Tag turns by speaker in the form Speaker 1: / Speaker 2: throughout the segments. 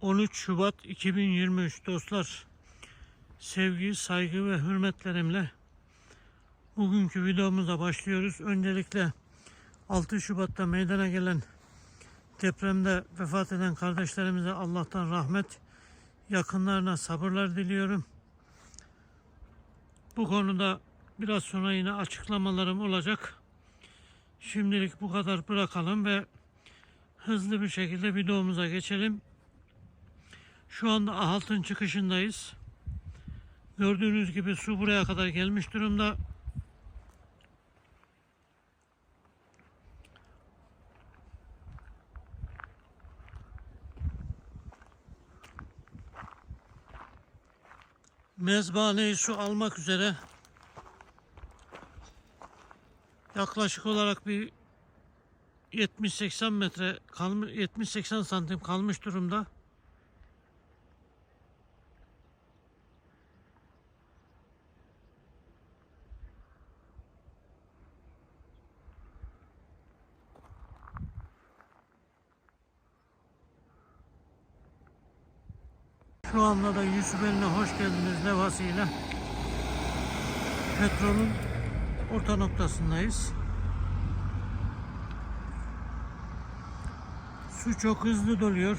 Speaker 1: 13 Şubat 2023 dostlar. Sevgi, saygı ve hürmetlerimle bugünkü videomuza başlıyoruz. Öncelikle 6 Şubat'ta meydana gelen depremde vefat eden kardeşlerimize Allah'tan rahmet, yakınlarına sabırlar diliyorum. Bu konuda biraz sonra yine açıklamalarım olacak. Şimdilik bu kadar bırakalım ve hızlı bir şekilde videomuza geçelim. Şu anda Ahalt'ın çıkışındayız. Gördüğünüz gibi su buraya kadar gelmiş durumda. Mezbahaneyi su almak üzere yaklaşık olarak bir 70-80 metre kalmış 70-80 santim kalmış durumda. Şu anda da Yusuf Eline hoş geldiniz levhasıyla petrolün orta noktasındayız. Su çok hızlı doluyor.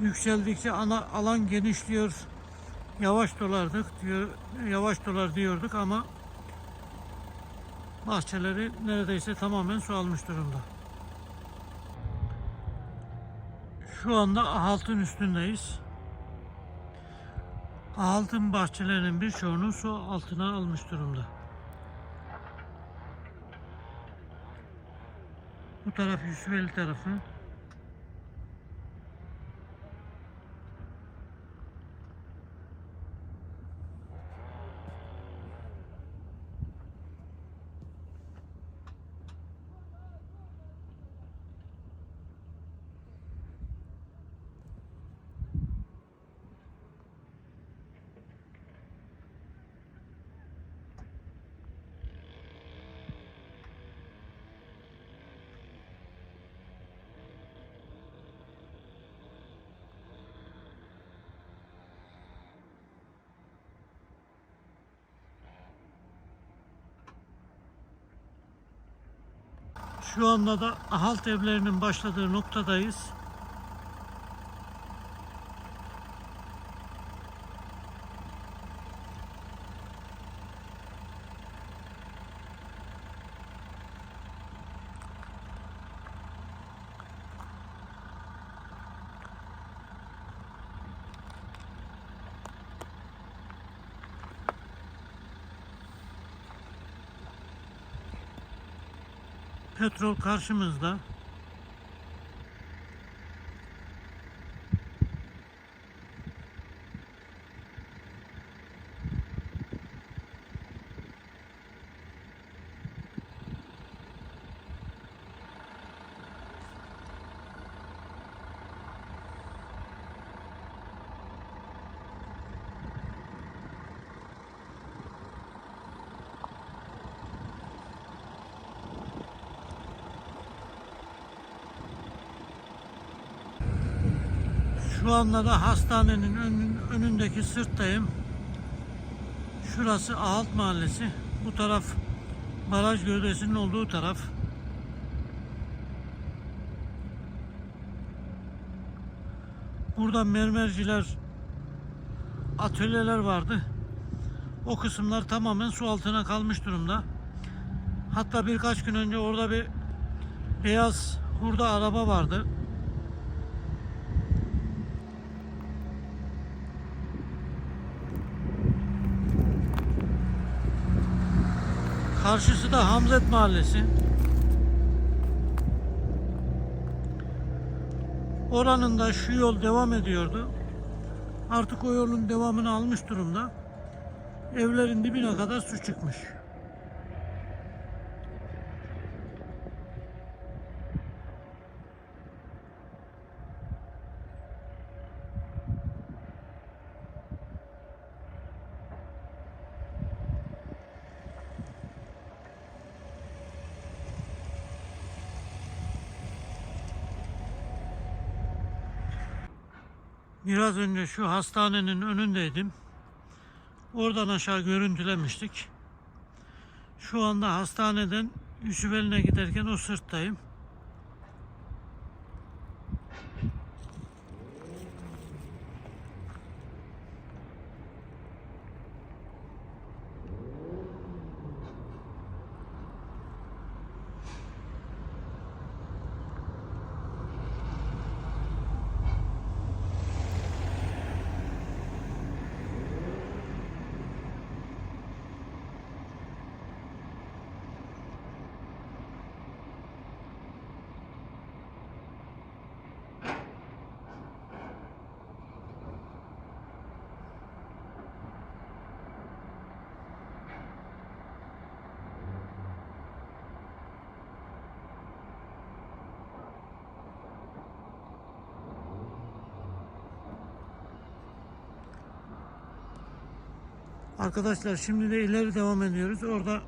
Speaker 1: Yükseldikçe ana alan genişliyor. Yavaş dolardık diyor, yavaş dolar diyorduk ama bahçeleri neredeyse tamamen su almış durumda. Şu anda Ahalt'ın üstündeyiz. Ahalt'ın bahçelerinin birçoğunu su altına almış durumda. Bu taraf Yusufeli tarafı. Şu anda da ahalt evlerinin başladığı noktadayız. Petrol karşımızda. Şu anda da hastanenin önün- önündeki sırttayım. Şurası Ahalt Mahallesi. Bu taraf baraj gövdesinin olduğu taraf. Burada mermerciler atölyeler vardı. O kısımlar tamamen su altına kalmış durumda. Hatta birkaç gün önce orada bir beyaz hurda araba vardı. Karşısı da Hamzet Mahallesi. Oranın da şu yol devam ediyordu. Artık o yolun devamını almış durumda. Evlerin dibine kadar su çıkmış. Biraz önce şu hastanenin önündeydim. Oradan aşağı görüntülemiştik. Şu anda hastaneden Yusufeli'ne giderken o sırttayım. Arkadaşlar şimdi de ileri devam ediyoruz. Orada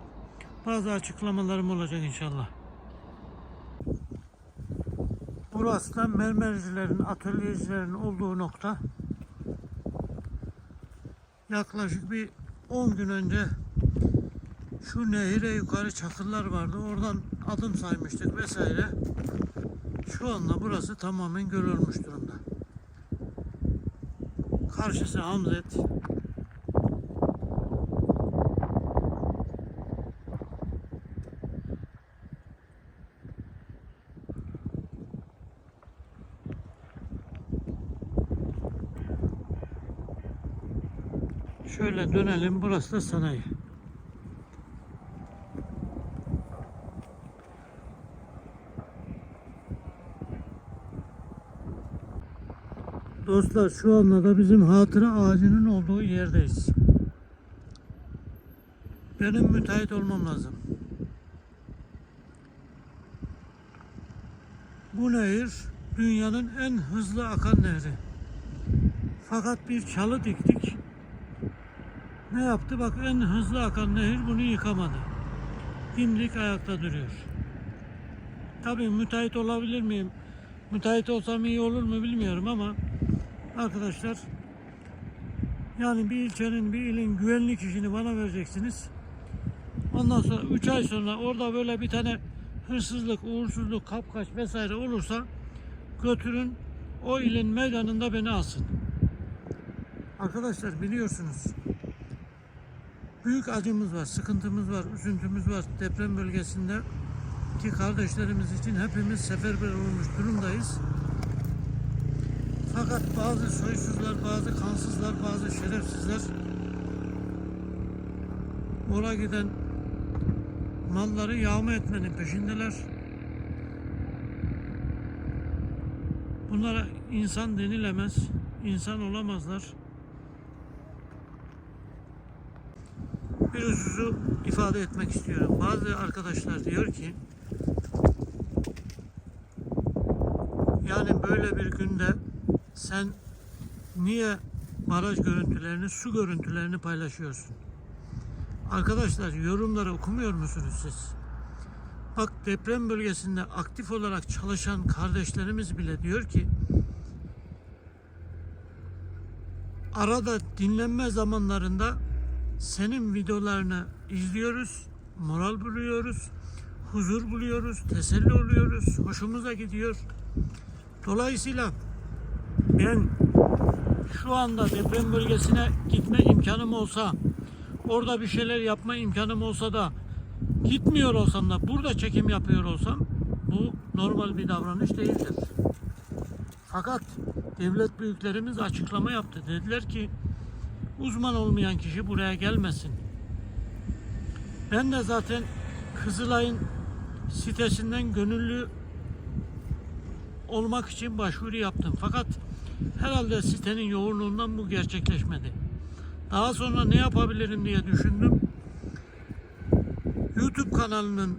Speaker 1: bazı açıklamalarım olacak inşallah. Burası da mermercilerin, atölyecilerin olduğu nokta. Yaklaşık bir 10 gün önce şu nehire yukarı çakıllar vardı. Oradan adım saymıştık vesaire. Şu anda burası tamamen göl durumda. Karşısı Hamzet. Şöyle dönelim. Burası da sanayi. Dostlar şu anda da bizim hatıra ağacının olduğu yerdeyiz. Benim müteahhit olmam lazım. Bu nehir dünyanın en hızlı akan nehri. Fakat bir çalı diktik. Ne yaptı? Bak en hızlı akan nehir bunu yıkamadı. Dimdik ayakta duruyor. Tabii müteahhit olabilir miyim? Müteahhit olsam iyi olur mu bilmiyorum ama arkadaşlar yani bir ilçenin, bir ilin güvenlik işini bana vereceksiniz. Ondan sonra 3 ay sonra orada böyle bir tane hırsızlık, uğursuzluk, kapkaç vesaire olursa götürün o ilin meydanında beni asın. Arkadaşlar biliyorsunuz büyük acımız var, sıkıntımız var, üzüntümüz var. Deprem bölgesinde ki kardeşlerimiz için hepimiz seferber olmuş durumdayız. Fakat bazı soysuzlar, bazı kansızlar, bazı şerefsizler oraya giden malları yağma etmenin peşindeler. Bunlara insan denilemez, insan olamazlar. Bir hususu ifade etmek istiyorum. Bazı arkadaşlar diyor ki yani böyle bir günde sen niye baraj görüntülerini, su görüntülerini paylaşıyorsun? Arkadaşlar yorumları okumuyor musunuz siz? Bak deprem bölgesinde aktif olarak çalışan kardeşlerimiz bile diyor ki arada dinlenme zamanlarında senin videolarını izliyoruz, moral buluyoruz, huzur buluyoruz, teselli oluyoruz, hoşumuza gidiyor. Dolayısıyla ben şu anda deprem bölgesine gitme imkanım olsa, orada bir şeyler yapma imkanım olsa da gitmiyor olsam da burada çekim yapıyor olsam bu normal bir davranış değildir. Fakat devlet büyüklerimiz açıklama yaptı. Dediler ki uzman olmayan kişi buraya gelmesin. Ben de zaten Kızılay'ın sitesinden gönüllü olmak için başvuru yaptım. Fakat herhalde sitenin yoğunluğundan bu gerçekleşmedi. Daha sonra ne yapabilirim diye düşündüm. YouTube kanalının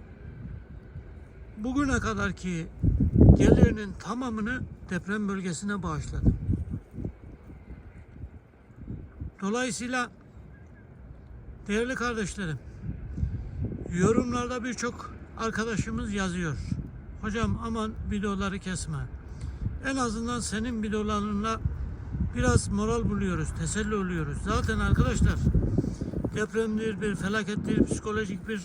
Speaker 1: bugüne kadarki gelirinin tamamını deprem bölgesine bağışladım. Dolayısıyla değerli kardeşlerim yorumlarda birçok arkadaşımız yazıyor. Hocam aman videoları kesme. En azından senin videolarınla biraz moral buluyoruz, teselli oluyoruz. Zaten arkadaşlar depremdir, bir felakettir, psikolojik bir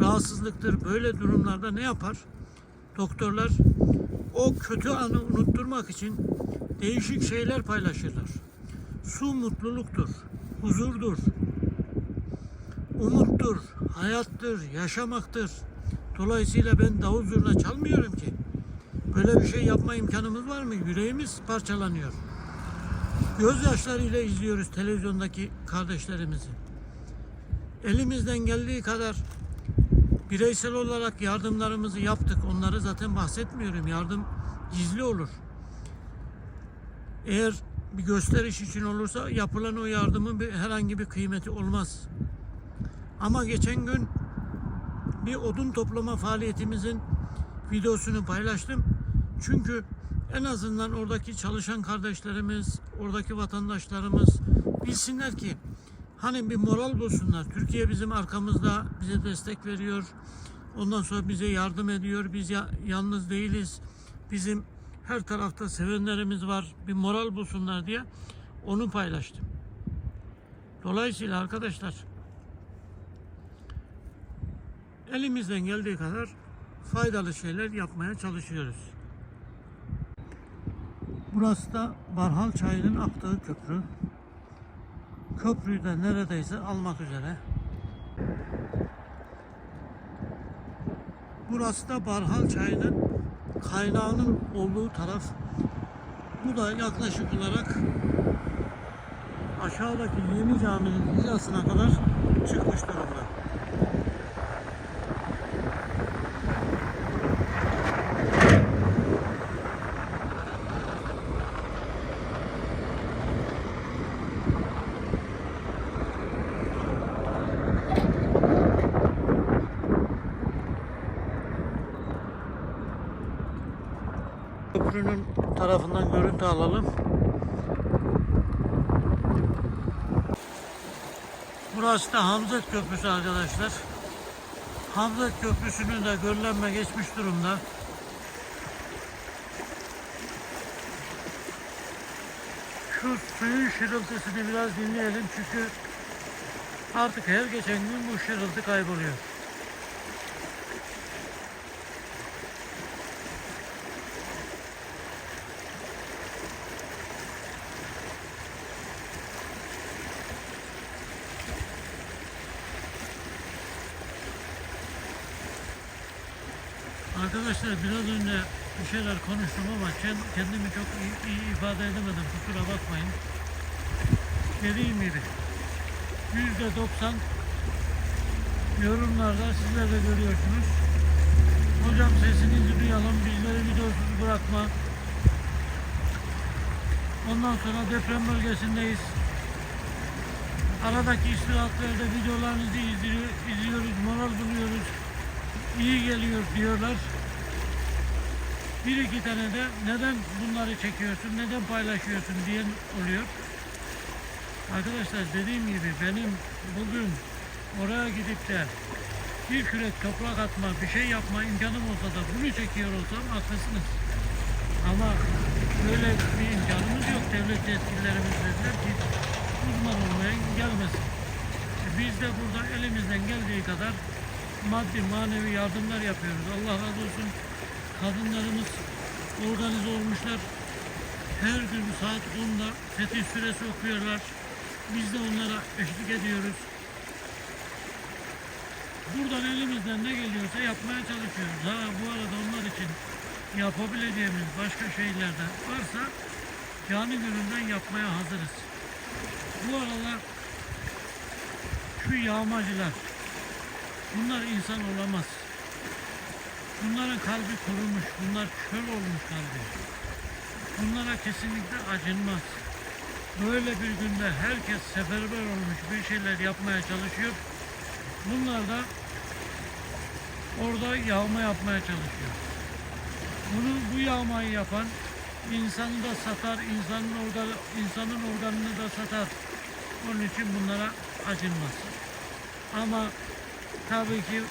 Speaker 1: rahatsızlıktır. Böyle durumlarda ne yapar? Doktorlar o kötü anı unutturmak için değişik şeyler paylaşırlar. Su mutluluktur, huzurdur, umuttur, hayattır, yaşamaktır. Dolayısıyla ben davul zurna çalmıyorum ki. Böyle bir şey yapma imkanımız var mı? Yüreğimiz parçalanıyor. Gözyaşlarıyla izliyoruz televizyondaki kardeşlerimizi. Elimizden geldiği kadar bireysel olarak yardımlarımızı yaptık. Onları zaten bahsetmiyorum. Yardım gizli olur. Eğer bir gösteriş için olursa yapılan o yardımın bir, herhangi bir kıymeti olmaz. Ama geçen gün bir odun toplama faaliyetimizin videosunu paylaştım. Çünkü en azından oradaki çalışan kardeşlerimiz, oradaki vatandaşlarımız bilsinler ki hani bir moral bulsunlar. Türkiye bizim arkamızda, bize destek veriyor. Ondan sonra bize yardım ediyor. Biz ya, yalnız değiliz. Bizim her tarafta sevenlerimiz var. Bir moral bulsunlar diye onu paylaştım. Dolayısıyla arkadaşlar elimizden geldiği kadar faydalı şeyler yapmaya çalışıyoruz. Burası da Barhal Çayı'nın aktığı köprü. Köprüyü de neredeyse almak üzere. Burası da Barhal Çayı'nın kaynağının olduğu taraf. Bu da yaklaşık olarak aşağıdaki yeni caminin hizasına kadar çıkmış durumda. Köprünün tarafından görüntü alalım. Burası da Hamzat Köprüsü arkadaşlar. Hamzat Köprüsü'nün de göllenme geçmiş durumda. Şu suyun şırıltısını biraz dinleyelim çünkü artık her geçen gün bu şırıltı kayboluyor. Arkadaşlar biraz önce bir şeyler konuştum ama kend- kendimi çok iyi, iyi ifade edemedim. Kusura bakmayın. Dediğim gibi yüzde doksan yorumlarda sizler de görüyorsunuz. Hocam sesinizi duyalım, bizleri videosuz bırakma. Ondan sonra deprem bölgesindeyiz. Aradaki istirahatlerde videolarınızı izliyor, izliyoruz, moral buluyoruz iyi geliyor diyorlar. Bir iki tane de neden bunları çekiyorsun, neden paylaşıyorsun diyen oluyor. Arkadaşlar dediğim gibi benim bugün oraya gidip de bir kürek toprak atma, bir şey yapma imkanım olsa da bunu çekiyor olsam haklısınız. Ama böyle bir imkanımız yok. Devlet yetkililerimiz dediler ki uzman olmayan gelmesin. Biz de burada elimizden geldiği kadar maddi manevi yardımlar yapıyoruz. Allah razı olsun. Kadınlarımız organize olmuşlar. Her gün saat 10'da fetih süresi okuyorlar. Biz de onlara eşlik ediyoruz. Buradan elimizden ne geliyorsa yapmaya çalışıyoruz. Ha bu arada onlar için yapabileceğimiz başka şeyler de varsa canı gönülden yapmaya hazırız. Bu aralar şu yağmacılar, Bunlar insan olamaz. Bunların kalbi kurumuş, bunlar kör olmuş kalbi. Bunlara kesinlikle acınmaz. Böyle bir günde herkes seferber olmuş bir şeyler yapmaya çalışıyor. Bunlar da orada yağma yapmaya çalışıyor. Bunu bu yağmayı yapan insanı da satar, insanın organı, insanın organını da satar. Onun için bunlara acınmaz. Ama tabii ki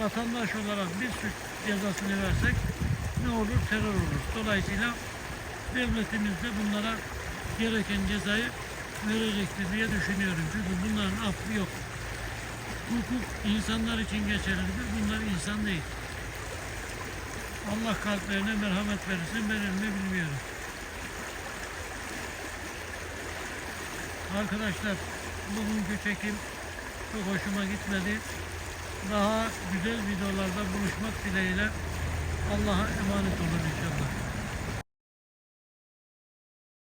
Speaker 1: vatandaş olarak bir suç cezasını versek ne olur? Terör olur. Dolayısıyla devletimiz de bunlara gereken cezayı verecektir diye düşünüyorum. Çünkü bunların affı yok. Hukuk insanlar için geçerlidir. Bunlar insan değil. Allah kalplerine merhamet verirsin verir mi bilmiyorum. Arkadaşlar bugünkü çekim çok hoşuma gitmedi. Daha güzel videolarda buluşmak dileğiyle Allah'a emanet olun inşallah.